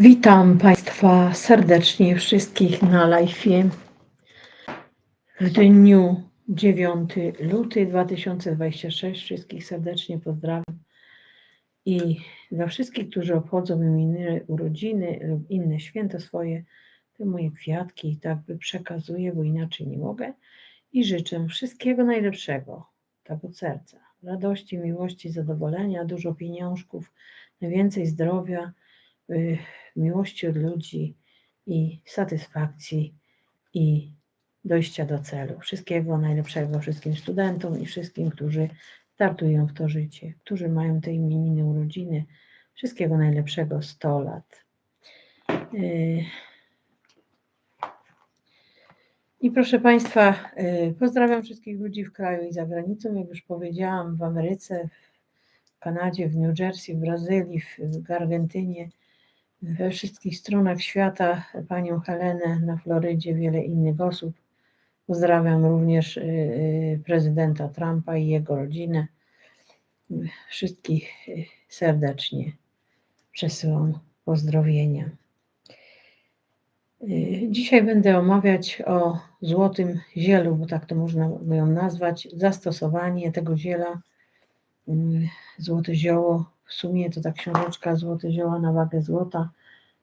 Witam Państwa serdecznie wszystkich na live w dniu 9 luty 2026. Wszystkich serdecznie pozdrawiam. I dla wszystkich, którzy obchodzą imieniny, urodziny lub inne święto swoje, te moje kwiatki tak by przekazuję, bo inaczej nie mogę. I życzę wszystkiego najlepszego, tak od serca. Radości, miłości, zadowolenia, dużo pieniążków, najwięcej zdrowia, y, miłości od ludzi i satysfakcji i dojścia do celu. Wszystkiego najlepszego wszystkim studentom i wszystkim, którzy startują w to życie, którzy mają te imieniny, urodziny. Wszystkiego najlepszego 100 lat. Y, I proszę Państwa, y, pozdrawiam wszystkich ludzi w kraju i za granicą. Jak już powiedziałam, w Ameryce, w Kanadzie, w New Jersey, w Brazylii, w, w Argentynie, we wszystkich stronach świata, panią Helenę na Florydzie, wiele innych osób. Pozdrawiam również y, y, prezydenta Trumpa i jego rodzinę. Wszystkich y, serdecznie przesyłam pozdrowienia. Dzisiaj będę omawiać o złotym zielu, bo tak to można by ją nazwać, zastosowanie tego ziela, złote zioło w sumie to ta książeczka Złote Zioła na wagę złota,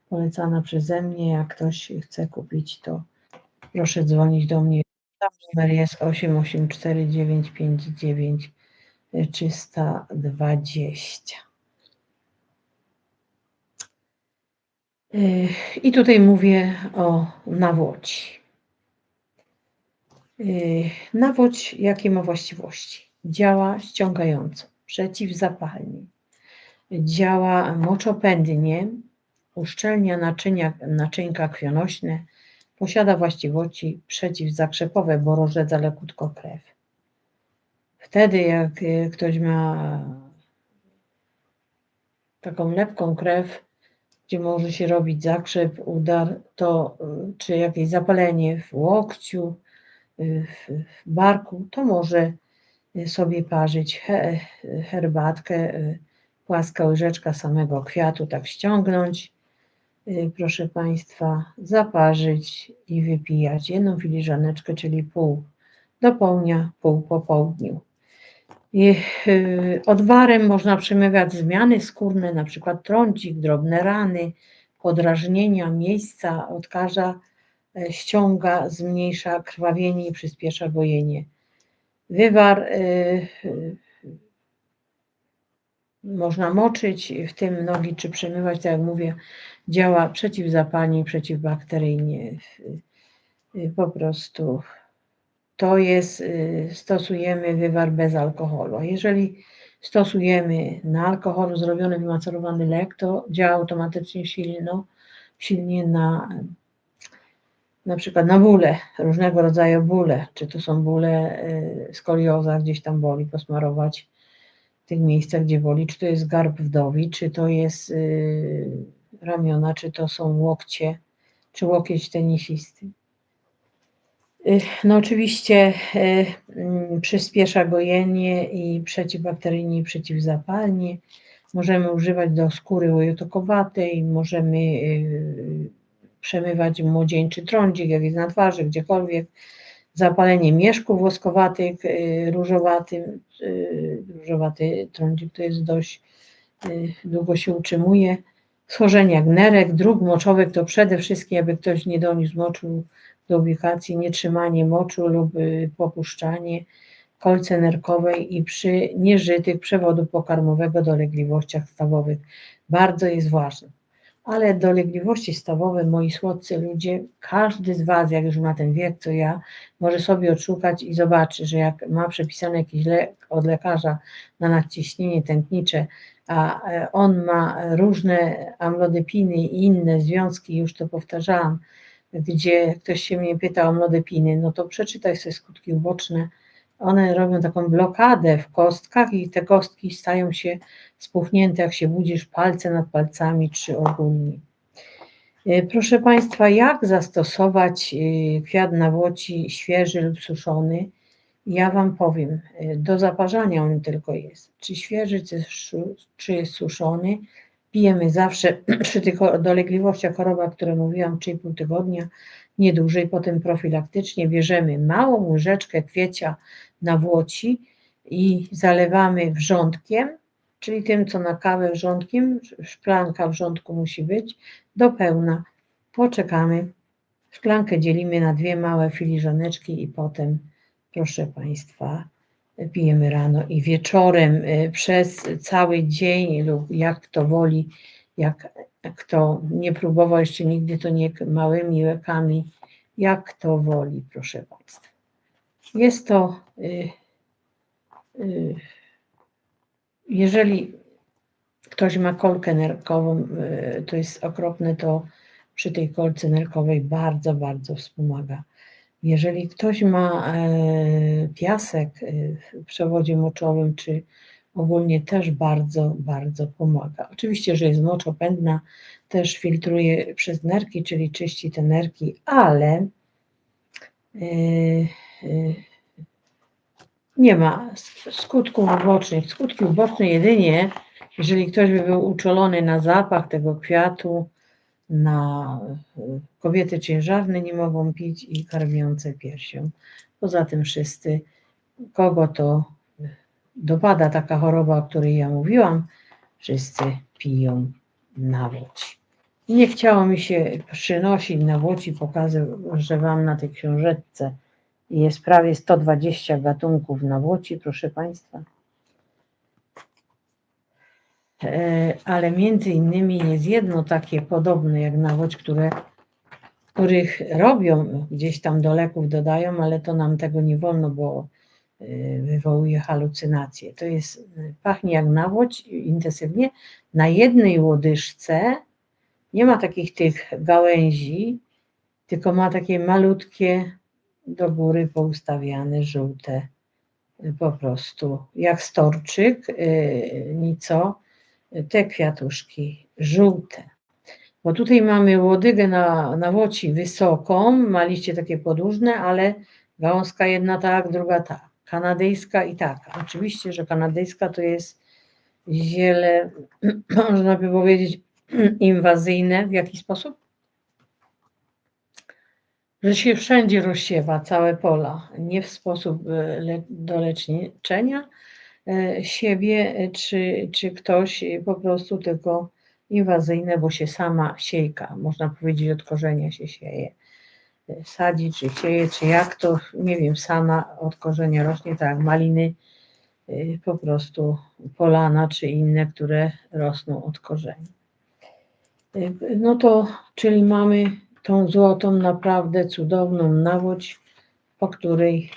polecana przeze mnie. Jak ktoś chce kupić, to proszę dzwonić do mnie. Numer jest 884 959 320. I tutaj mówię o nawodzi. Yy, nawodź jakie ma właściwości? Działa ściągająco, przeciwzapalnie, działa moczopędnie, uszczelnia naczynia, naczynka krwionośne, posiada właściwości przeciwzakrzepowe, bo rozrzedza lekutko krew. Wtedy jak e, ktoś ma taką lepką krew, gdzie może się robić zakrzep, udar, to e, czy jakieś zapalenie w łokciu, e, w barku, to może sobie parzyć herbatkę, płaska łyżeczka samego kwiatu, tak ściągnąć, y, proszę Państwa, zaparzyć i wypijać jedną filiżaneczkę, czyli pół do południa, pół po południu. I y, odwarem można przemywać zmiany skórne, na przykład trądzik, drobne rany, podrażnienia miejsca odkaża, e, ściąga, zmniejsza krwawienie i przyspiesza gojenie. Wywar y, można moczyć w tym nogi czy przemywać, tak jak mówię, działa przeciwzapalnie przeciwbakteryjnie. Po prostu to jest, stosujemy wywar bez alkoholu. Jeżeli stosujemy na alkoholu zrobiony wymacerowany lek, to działa automatycznie silno, silnie na na przykład na bóle, różnego rodzaju bóle, czy to są bóle y, skolioza, gdzieś tam boli, posmarować tych miejscach, gdzie boli, czy to jest garb wdowi, czy to jest y, ramiona, czy to są łokcie, czy łokieć tenisisty. Y, no oczywiście y, mm, przyspiesza gojenie i przeciwbakteryjnie i przeciwzapalnie. Możemy używać do skóry ojotokowatej, możemy przemywać młodzieńczy trądzik, jak jest na twarzy, gdziekolwiek zapalenie mieszków woskowatych, y, różowaty, y, różowaty trądzik to jest dość y, długo się utrzymuje. Schorzenia gnerek, dróg moczowych to przede wszystkim, aby ktoś nie doniósł moczu do ubikacji, nietrzymanie moczu lub popuszczanie kolce nerkowej i przy nieżytych przewodu pokarmowego dolegliwościach stawowych. Bardzo jest ważne ale dolegliwości stawowe, moi słodcy ludzie, każdy z Was, jak już ma ten wiek, co ja, może sobie odszukać i zobaczy, że jak ma przepisany jakiś lek od lekarza na nadciśnienie tętnicze, a e, on ma różne amlodepiny i inne związki, już to powtarzałam, gdzie ktoś się mnie pyta o amlodepiny, no to przeczytaj sobie skutki uboczne, one robią taką blokadę w kostkach i te kostki stają się spuchnięte, jak się budzisz, palce nad palcami czy ogólnie. E, proszę Państwa, jak zastosować e, kwiat nawłoci świeży lub suszony? Ja Wam powiem, e, do zaparzania on tylko jest. Czy świeży, czy suszony, Pijemy zawsze przy tych dolegliwościach, chorobach, które mówiłam, 3,5 tygodnia, nie dłużej. Potem profilaktycznie bierzemy małą łyżeczkę kwiecia na włoci i zalewamy wrzątkiem, czyli tym, co na kawę wrzątkiem, szklanka wrzątku musi być, do pełna. Poczekamy, szklankę dzielimy na dwie małe filiżaneczki i potem, proszę Państwa, pijemy rano i wieczorem y, przez cały dzień lub jak kto woli, jak kto nie próbował jeszcze nigdy, to nie małymi łekami, jak kto woli, proszę Państwa. Jest to, y, y, jeżeli ktoś ma kolkę nerkową, to jest okropne, to przy tej kolce nerkowej bardzo, bardzo wspomaga. Jeżeli ktoś ma e, piasek w przewodzie moczowym, czy ogólnie też bardzo, bardzo pomaga. Oczywiście, że jest moczopędna, też filtruje przez nerki, czyli czyści te nerki, ale e, nie ma skutków ubocznych. Skutki uboczne jedynie, jeżeli ktoś by był uczulony na zapach tego kwiatu, na kobiety ciężarne nie mogą pić i karmiące piersią. Poza tym wszyscy, kogo to dopada taka choroba, o której ja mówiłam, wszyscy piją nawódź. Nie chciało mi się przynosić nawodzi, pokazywać, że Wam na tej książeczce jest prawie 120 gatunków nawodzi, proszę Państwa. E, ale między innymi jest jedno takie podobne jak nawódź, które, których robią, gdzieś tam do leków dodają, ale to nam tego nie wolno, bo wywołuje halucynacje. To jest, pachnie jak nawódź intensywnie. Na jednej łodyżce nie ma takich tych gałęzi, tylko ma takie malutkie do góry poustawiane, żółte po prostu, jak storczyk, nico, te kwiatuszki żółte. Bo tutaj mamy łodygę na, na łoci wysoką, ma liście takie podłużne, ale gałązka jedna tak, druga tak. Kanadyjska i taka. Oczywiście, że kanadyjska to jest ziele, można by powiedzieć, inwazyjne. W jaki sposób? Że się wszędzie rozsiewa, całe pola. Nie w sposób e, do leczenia, E, siebie, czy, czy ktoś po prostu tylko inwazyjne, bo się sama siejka, można powiedzieć od korzenia się sieje. Sadzi, czy sieje, czy jak to, nie wiem, sama od korzenia rośnie, tak maliny, e, po prostu polana, czy inne, które rosną od korzenia. No to, czyli mamy tą złotą, naprawdę cudowną nawódź, po której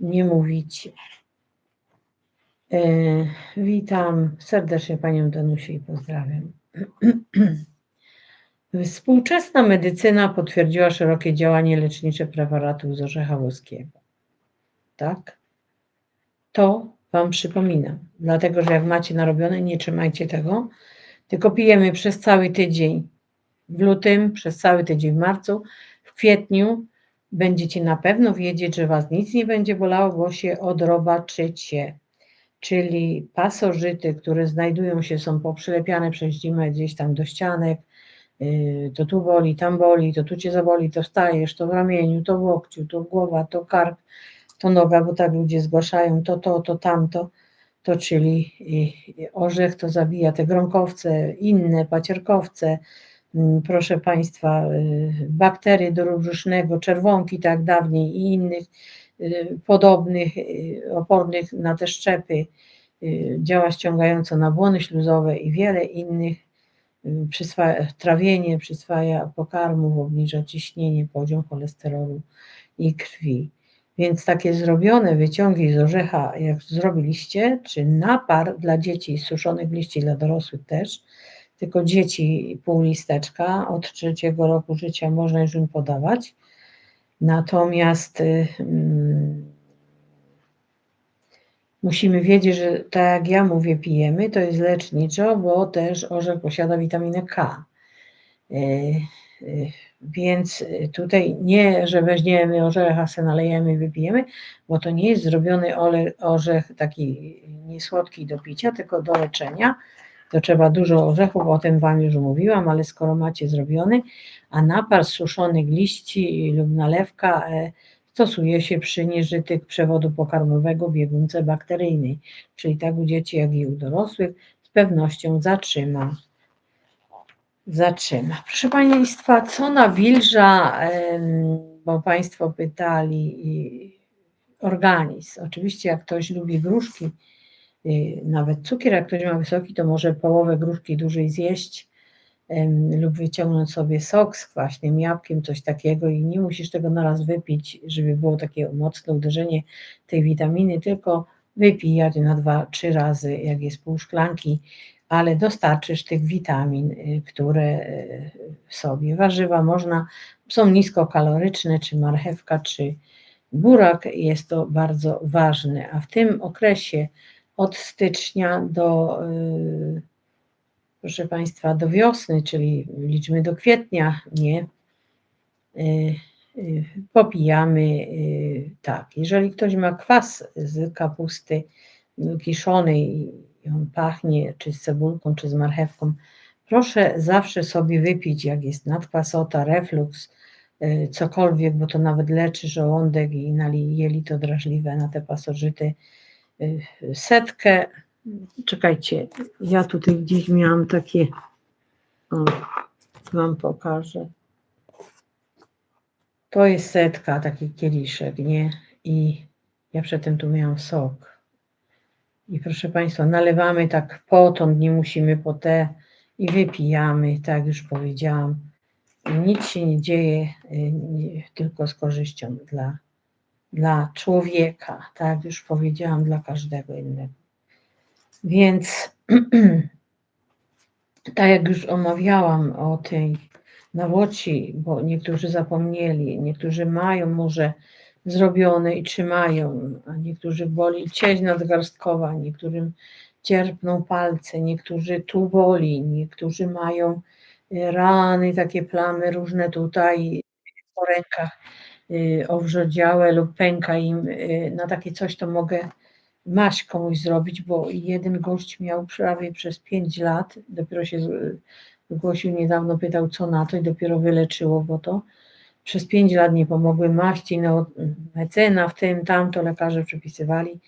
nie mówicie. E, witam serdecznie Panią Danusię i pozdrawiam. Współczesna medycyna potwierdziła szerokie działanie lecznicze preparatów z orzecha. Tak? To Wam przypominam, dlatego że jak macie narobione, nie trzymajcie tego, tylko pijemy przez cały tydzień w lutym, przez cały tydzień w marcu, w kwietniu będziecie na pewno wiedzieć, że Was nic nie będzie bolało, bo się odrobaczycie czyli pasożyty, które znajdują się, są poprzylepiane przez zimę gdzieś tam do ścianek, to tu boli, tam boli, to tu cię zaboli, to wstajesz, to w ramieniu, to w łokciu, to głowa, to kark, to noga, bo tak ludzie zgłaszają, to to, to tamto, to czyli orzech to zabija te gronkowce, inne pacierkowce, mm, proszę Państwa, y, bakterie do brzusznego, czerwonki tak dawniej i innych Y, podobnych, y, opornych na te szczepy, y, działa ściągająco na błony śluzowe i wiele innych. Przyswaja, trawienie przyswaja pokarmów, obniża ciśnienie, poziom cholesterolu i krwi. Więc takie zrobione wyciągi z orzecha, jak zrobiliście, czy napar dla dzieci suszonych liści dla dorosłych też, tylko dzieci pół listeczka od trzeciego roku życia można już im podawać, Natomiast y, musimy wiedzieć, że tak jak ja mówię, pijemy, to jest leczniczo, bo też orzech posiada witaminę K. Y, y, więc tutaj nie, że weźmiemy orzecha, se nalejemy i wypijemy, bo to nie jest zrobiony orzech taki niesłodki do picia, tylko do leczenia, to trzeba dużo orzechów, o tym Wam już mówiłam, ale skoro macie zrobiony, a napar suszonych liści lub nalewka e, stosuje się przy nieżytych przewodu pokarmowego biegunce bakteryjnej, czyli tak u dzieci, jak i u dorosłych, z pewnością zatrzyma. Zatrzyma. Proszę Państwa, co nawilża, bo Państwo pytali, organizm. Oczywiście, jak ktoś lubi gruszki, y, nawet cukier, jak ktoś ma wysoki, to może połowę gruszki dłużej zjeść lub wyciągnąć sobie sok z kwaśnym jabłkiem, coś takiego i nie musisz tego naraz wypić, żeby było takie mocne uderzenie tej witaminy, tylko wypijać na dwa, trzy razy, jak jest pół szklanki, ale dostarczysz tych witamin, y, które y, sobie. Warzywa można, są niskokaloryczne, czy marchewka, czy burak, jest to bardzo ważne, a w tym okresie od stycznia do, y, proszę Państwa, do wiosny, czyli liczmy do kwietnia, nie, popijamy tak. Jeżeli ktoś ma kwas z kapusty kiszonej, i on pachnie czy z cebulką, czy z marchewką, proszę zawsze sobie wypić, jak jest nadkwasota, reflux, y, cokolwiek, bo to nawet leczy żołądek i jelito drażliwe na te pasożyty. Y, setkę, czekajcie, ja tutaj gdzieś miałam takie, o, Wam pokażę. To jest setka, taki kieliszek, nie? I ja przedtem tu miałam sok. I proszę Państwa, nalewamy tak potąd, nie musimy po te i wypijamy, tak już powiedziałam. I nic się nie dzieje, y, tylko z korzyścią dla, dla człowieka, tak już powiedziałam, dla każdego innego. Więc tak jak już omawiałam o tej nawoci, bo niektórzy zapomnieli, niektórzy mają może zrobione i trzymają, a niektórzy boli cieść nadgarstkowa, niektórym cierpną palce, niektórzy tu boli, niektórzy mają y, rany, takie plamy różne tutaj po rękach y, owrzodziałe lub pęka im, y, na takie coś to mogę maść komuś zrobić, bo jeden gość miał prawie przez 5 lat, dopiero się zgłosił niedawno, pytał co na to i dopiero wyleczyło go to przez pięć lat nie pomogły. Maści, no, mecena, w tym, tamto lekarze przepisywali,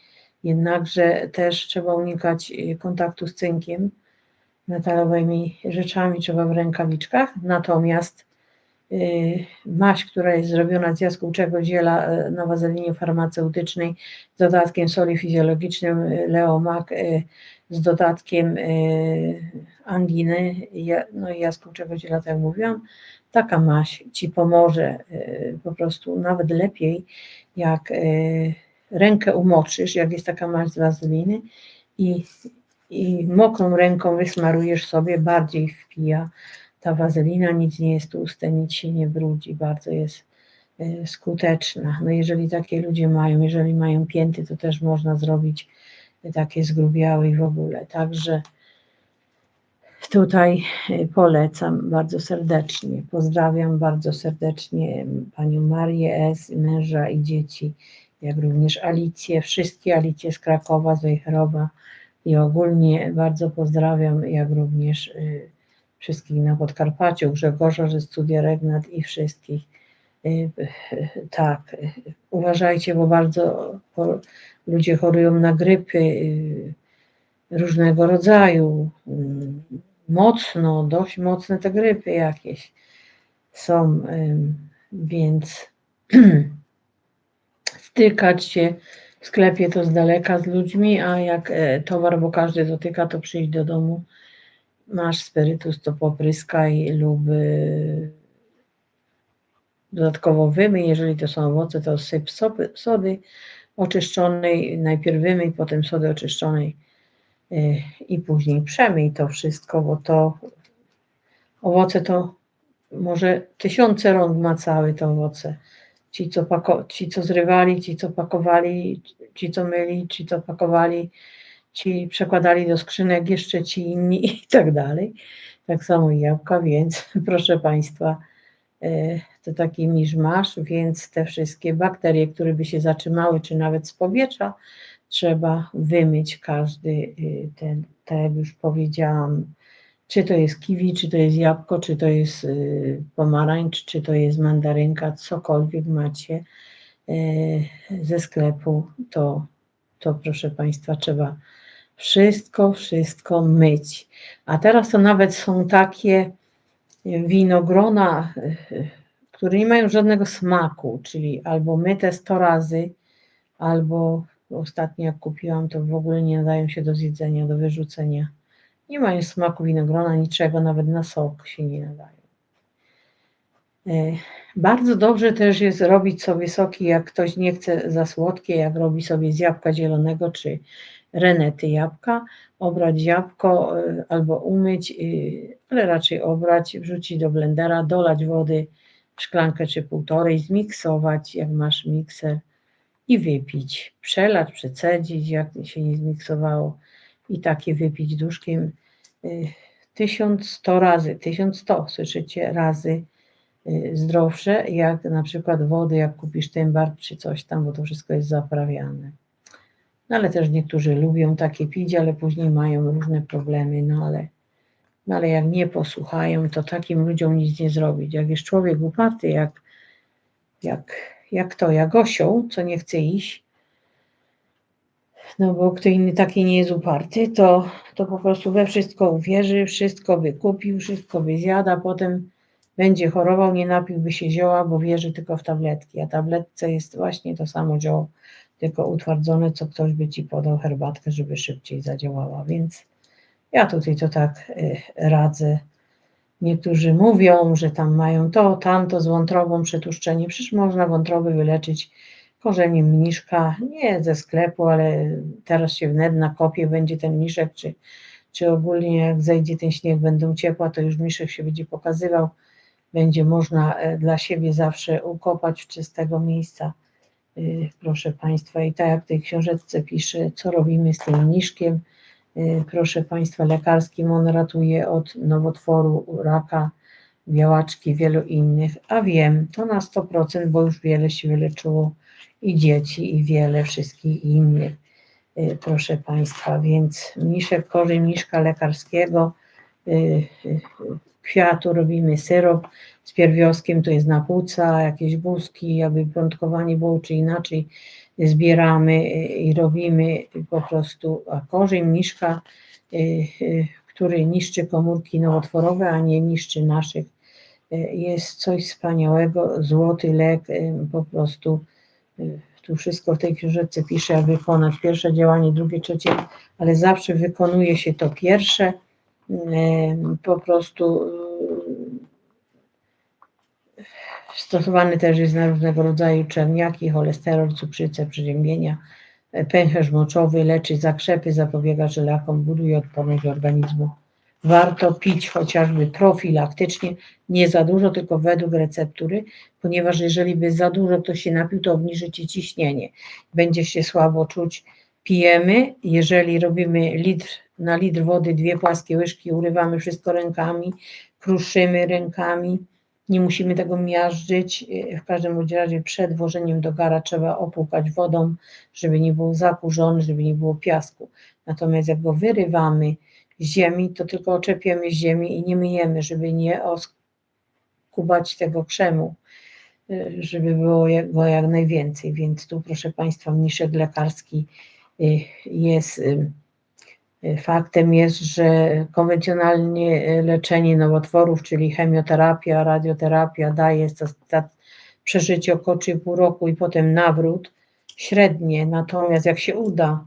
jednakże też trzeba unikać y, kontaktu z cynkiem, metalowymi rzeczami trzeba w rękawiczkach, natomiast maść, która jest zrobiona z jaskółczego ziela y, na wazelinie farmaceutycznej z dodatkiem soli fizjologicznym Leomak, z dodatkiem anginy, no i jaskółczego ziela, tak jak mówiłam, taka maść Ci pomoże y, po prostu nawet lepiej, jak y, rękę umoczysz, jak jest taka maść z wazeliny i, i mokrą ręką wysmarujesz sobie, bardziej wpija ta wazelina, nic nie jest tłuste, nic się nie brudzi, bardzo jest y, skuteczna. No jeżeli takie ludzie mają, jeżeli mają pięty, to też można zrobić takie zgrubiałe i w ogóle. Także Tutaj y, polecam bardzo serdecznie. Pozdrawiam bardzo serdecznie panią Marię S., męża i dzieci, jak również Alicję, wszystkie Alicje z Krakowa, z Wejherowa i ogólnie bardzo pozdrawiam, jak również y, wszystkich na Podkarpaciu, Grzegorza ze Studia Regnat i wszystkich. Y, tak, uważajcie, bo bardzo ludzie chorują na grypy różnego rodzaju mocno, dość mocne te grypy jakieś są, więc stykać się w sklepie to z daleka z ludźmi, a jak towar, bo każdy dotyka, to przyjść do domu, masz spirytus, to popryskaj lub dodatkowo wymyj, jeżeli to są owoce, to syp sody oczyszczonej, najpierw wymyj, potem sody oczyszczonej Y, i później przemyj to wszystko, bo to owoce to może tysiące rąk ma całe te owoce. Ci co, pako, ci, co zrywali, ci, co pakowali, ci, co myli, ci, co pakowali, ci przekładali do skrzynek, jeszcze ci inni i tak dalej. Tak samo jabłka, więc proszę Państwa, y, to taki miszmasz, więc te wszystkie bakterie, które by się zatrzymały, czy nawet z powietrza, trzeba wymyć każdy y, ten, tak jak już powiedziałam, czy to jest kiwi, czy to jest jabłko, czy to jest y, pomarańcz, czy to jest mandarynka, cokolwiek macie y, ze sklepu, to, to proszę Państwa trzeba wszystko, wszystko myć. A teraz to nawet są takie winogrona, które nie mają żadnego smaku, czyli albo myte 100 razy, albo ostatnio jak kupiłam, to w ogóle nie nadają się do zjedzenia, do wyrzucenia. Nie mają smaku winogrona, niczego, nawet na sok się nie nadają. E, bardzo dobrze też jest robić sobie soki, jak ktoś nie chce za słodkie, jak robi sobie z jabłka zielonego czy renety jabłka, obrać jabłko e, albo umyć, e, ale raczej obrać, wrzucić do blendera, dolać wody szklankę czy półtorej, zmiksować, jak masz mikser i wypić. Przelać, przecedzić, jak się nie zmiksowało i takie wypić duszkiem 1100 razy, 1100, słyszycie, razy y, zdrowsze, jak na przykład wody, jak kupisz ten bar czy coś tam, bo to wszystko jest zaprawiane. No ale też niektórzy lubią takie pić, ale później mają różne problemy, no ale, no ale jak nie posłuchają, to takim ludziom nic nie zrobić. Jak jest człowiek uparty, jak, jak, jak to, jak osioł, co nie chce iść, no bo kto inny taki nie jest uparty, to, to po prostu we wszystko uwierzy, wszystko wykupił, wszystko wyzjada, potem będzie chorował, nie napiłby się zioła, bo wierzy tylko w tabletki, a tabletce jest właśnie to samo zioło, tylko utwardzone, co ktoś by ci podał herbatkę, żeby szybciej zadziałała, więc ja tutaj to tak y, radzę. Niektórzy mówią, że tam mają to, tamto z wątrobą przetłuszczenie. Przecież można wątroby wyleczyć korzeniem mniszka, nie ze sklepu, ale teraz się wnet na kopie będzie ten mniszek, czy, czy ogólnie jak zejdzie ten śnieg, będą ciepła, to już mniszek się będzie pokazywał. Będzie można e, dla siebie zawsze ukopać w czystego miejsca. Y, proszę Państwa, i tak jak w tej książeczce pisze, co robimy z tym mniszkiem. Y, proszę Państwa, lekarskim on ratuje od nowotworu, raka, białaczki, wielu innych, a wiem to na 100%, bo już wiele się wyleczyło i dzieci, i wiele wszystkich innych, y, proszę Państwa, więc mniszek, korzeń mniszka lekarskiego, kwiatu robimy syrop z pierwioskiem, to jest na płuca, jakieś buzki, aby piątkowanie było czy inaczej, zbieramy i robimy po prostu, a korzeń mniszka, y, y, który niszczy komórki nowotworowe, a nie niszczy naszych, y, jest coś wspaniałego, złoty lek, po prostu tu wszystko w tej książeczce pisze, jak wykonać pierwsze działanie, drugie, trzecie, ale zawsze wykonuje się to pierwsze, po prostu Stosowany też jest na różnego rodzaju czerniaki, cholesterol, cukrzycę, przeziębienia, pęcherz moczowy, leczy zakrzepy, zapobiega żelakom, buduje odporność organizmu. Warto pić chociażby profilaktycznie, nie za dużo, tylko według receptury, ponieważ jeżeli by za dużo to się napił, to obniży ci ciśnienie. Będzie się słabo czuć. Pijemy, jeżeli robimy litr na litr wody, dwie płaskie łyżki, urywamy wszystko rękami, kruszymy rękami, nie musimy tego miażdżyć. W każdym razie przed włożeniem do gara trzeba opłukać wodą, żeby nie był zakurzony, żeby nie było piasku. Natomiast jak go wyrywamy z ziemi, to tylko oczepiemy z ziemi i nie myjemy, żeby nie oskubać tego krzemu, żeby było go jak najwięcej. Więc tu proszę Państwa mniszek lekarski y, jest y, Faktem jest, że konwencjonalnie leczenie nowotworów, czyli chemioterapia, radioterapia daje przeżycie około 3,5 roku i potem nawrót średnie, natomiast jak się uda,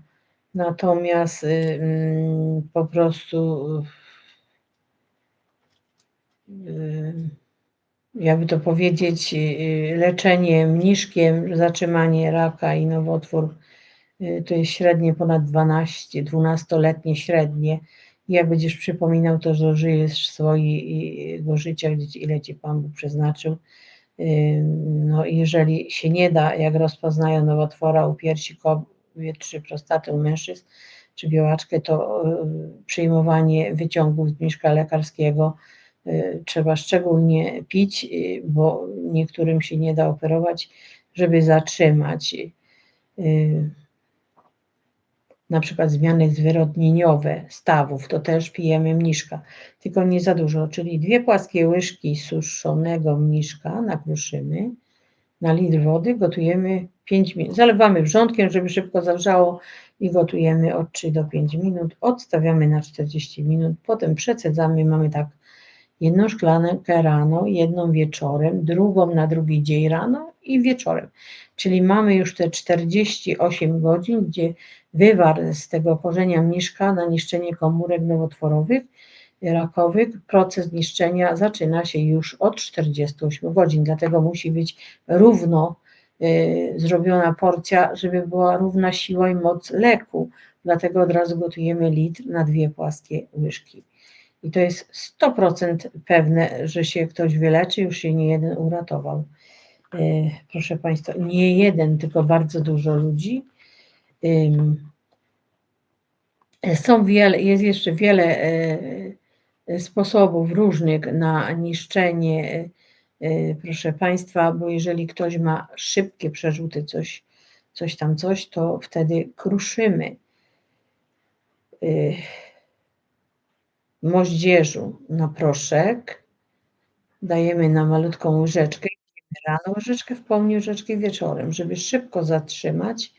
natomiast mm, po prostu jakby to powiedzieć, leczenie mniszkiem, zatrzymanie raka i nowotwór Y, to jest średnie ponad 12, 12-letnie średnie. Jak będziesz przypominał, to że żyjesz swojego życia, ile ci Pan Bóg przeznaczył. Y, no jeżeli się nie da, jak rozpoznają nowotwora u piersi kobiet, czy prostaty u mężczyzn, czy białaczkę, to y, przyjmowanie wyciągów z mieszka lekarskiego trzeba szczególnie pić, bo niektórym się nie da operować, żeby zatrzymać na przykład zmiany zwyrodnieniowe stawów, to też pijemy mniszka, tylko nie za dużo, czyli dwie płaskie łyżki suszonego mniszka nakruszymy na litr wody, gotujemy 5 minut. Zalewamy wrzątkiem, żeby szybko zawrzało i gotujemy od 3 do 5 minut. Odstawiamy na 40 minut, potem przecedzamy, mamy tak jedną szklankę rano, jedną wieczorem, drugą na drugi dzień rano i wieczorem. Czyli mamy już te 48 godzin, gdzie wywar z tego korzenia mniszka na niszczenie komórek nowotworowych, rakowych, proces niszczenia zaczyna się już od 48 godzin, dlatego musi być równo y, zrobiona porcja, żeby była równa siła i moc leku, dlatego od razu gotujemy litr na dwie płaskie łyżki. I to jest 100% pewne, że się ktoś wyleczy, już się nie jeden uratował. E, proszę Państwa, nie jeden, tylko bardzo dużo ludzi. Są wiele, jest jeszcze wiele e, sposobów różnych na niszczenie, proszę Państwa, bo jeżeli ktoś ma szybkie przerzuty, coś, coś tam, coś, to wtedy kruszymy moździerzu na proszek, dajemy na malutką łyżeczkę, rano łyżeczkę w południu, łyżeczkę wieczorem, żeby szybko zatrzymać,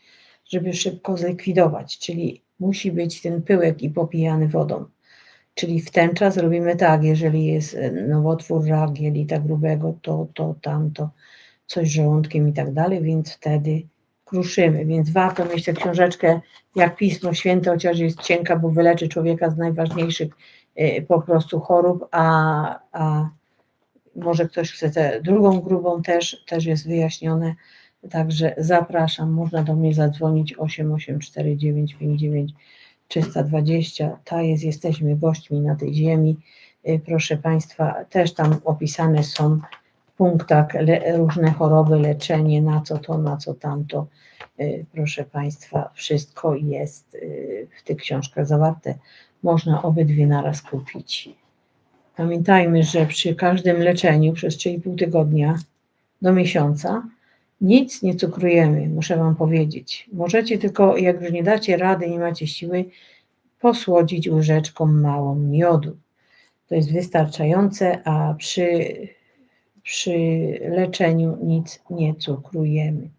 żeby szybko zlikwidować, czyli musi być ten pyłek i popijany wodą. Czyli w ten czas robimy tak, jeżeli jest e, nowotwór rak jelita grubego, to, to, tamto, coś z żołądkiem i tak dalej, więc wtedy kruszymy, więc warto mieć tę książeczkę jak Pismo Święte, chociaż jest cienka, bo wyleczy człowieka z najważniejszych po prostu chorób, a, a może ktoś chce tę drugą grubą też, też jest wyjaśnione. Także zapraszam, można do mnie zadzwonić 884959 320. Ta jest, jesteśmy gośćmi na tej ziemi. Y, proszę Państwa, też tam opisane są w punktach le, różne choroby, leczenie, na co to, na co tamto. Y, proszę Państwa, wszystko jest w tych książkach zawarte można obydwie naraz kupić. Pamiętajmy, że przy każdym leczeniu przez 3,5 tygodnia do miesiąca nic nie cukrujemy, muszę Wam powiedzieć. Możecie tylko, jak już nie dacie rady, nie macie siły, posłodzić łyżeczką małą miodu. To jest wystarczające, a przy, przy leczeniu nic nie cukrujemy.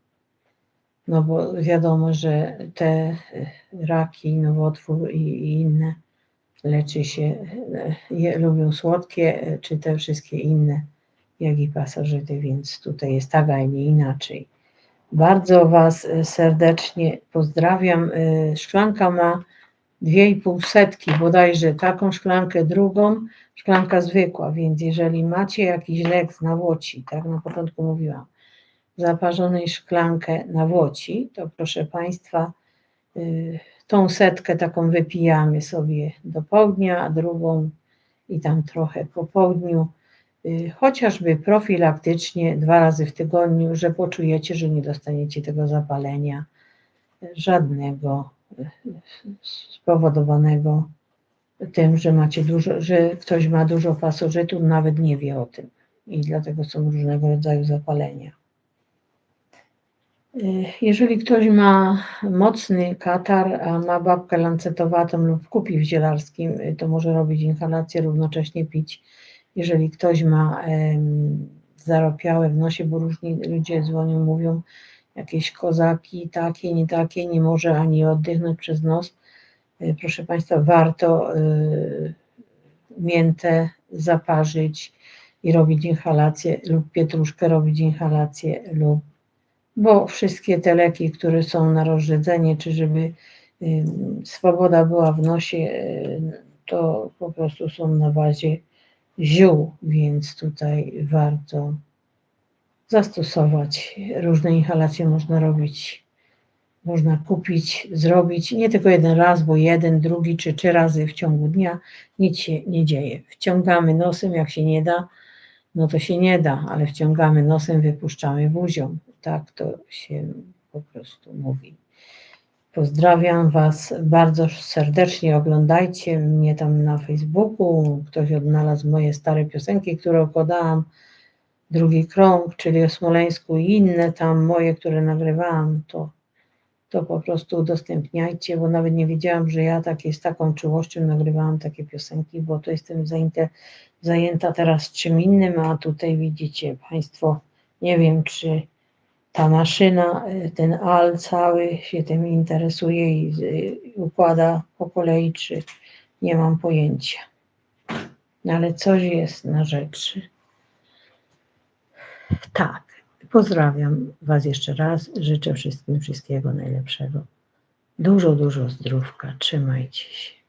No bo wiadomo, że te raki, nowotwór i, i inne leczy się, je, lubią słodkie, czy te wszystkie inne, jak i pasożyty, więc tutaj jest tak, a nie inaczej. Bardzo Was serdecznie pozdrawiam. Szklanka ma 2,5 setki, bodajże taką szklankę, drugą, szklanka zwykła, więc jeżeli macie jakiś lek z nawoci, tak na początku mówiłam, zaparzonej szklankę nawoci, to proszę Państwa, tą setkę taką wypijamy sobie do południa, a drugą i tam trochę po południu, y, chociażby profilaktycznie dwa razy w tygodniu, że poczujecie, że nie dostaniecie tego zapalenia żadnego y, spowodowanego tym, że macie dużo, że ktoś ma dużo pasożytów, nawet nie wie o tym. I dlatego są różnego rodzaju zapalenia. Y, jeżeli ktoś ma mocny katar, a ma babkę lancetowatą lub kupi w zielarskim, y, to może robić inhalację, równocześnie pić. Jeżeli ktoś ma zaropiałe w nosie, bo różni ludzie dzwonią, mówią jakieś kozaki, takie, nie takie, nie może ani oddychnąć przez nos. Y, proszę Państwa, warto miętę zaparzyć i robić inhalację lub pietruszkę robić inhalację lub bo wszystkie te leki, które są na rozrzedzenie, czy żeby swoboda była w nosie, to po prostu są na bazie ziół, więc tutaj warto zastosować. Różne inhalacje można robić, można kupić, zrobić, nie tylko jeden raz, bo jeden, drugi czy trzy razy w ciągu dnia nic się nie dzieje. Wciągamy nosem, jak się nie da, no to się nie da, ale wciągamy nosem, wypuszczamy buzią. Tak to się po prostu mówi. Pozdrawiam Was bardzo serdecznie. Oglądajcie mnie tam na Facebooku. Ktoś odnalazł moje stare piosenki, które okładałam. Drugi krąg, czyli o Smoleńsku i inne tam moje, które nagrywałam, to to po prostu udostępniajcie, bo nawet nie wiedziałam, że ja takie, z taką czułością nagrywałam takie piosenki, bo to jestem zajęta, zajęta teraz czym innym, a tutaj widzicie Państwo, nie wiem czy ta maszyna, y, ten al cały się tym interesuje i układa po kolei, czy nie mam pojęcia. No ale coś jest na rzeczy. Tak, pozdrawiam Was jeszcze raz. Życzę wszystkim wszystkiego najlepszego. Dużo, dużo zdrówka. Trzymajcie się.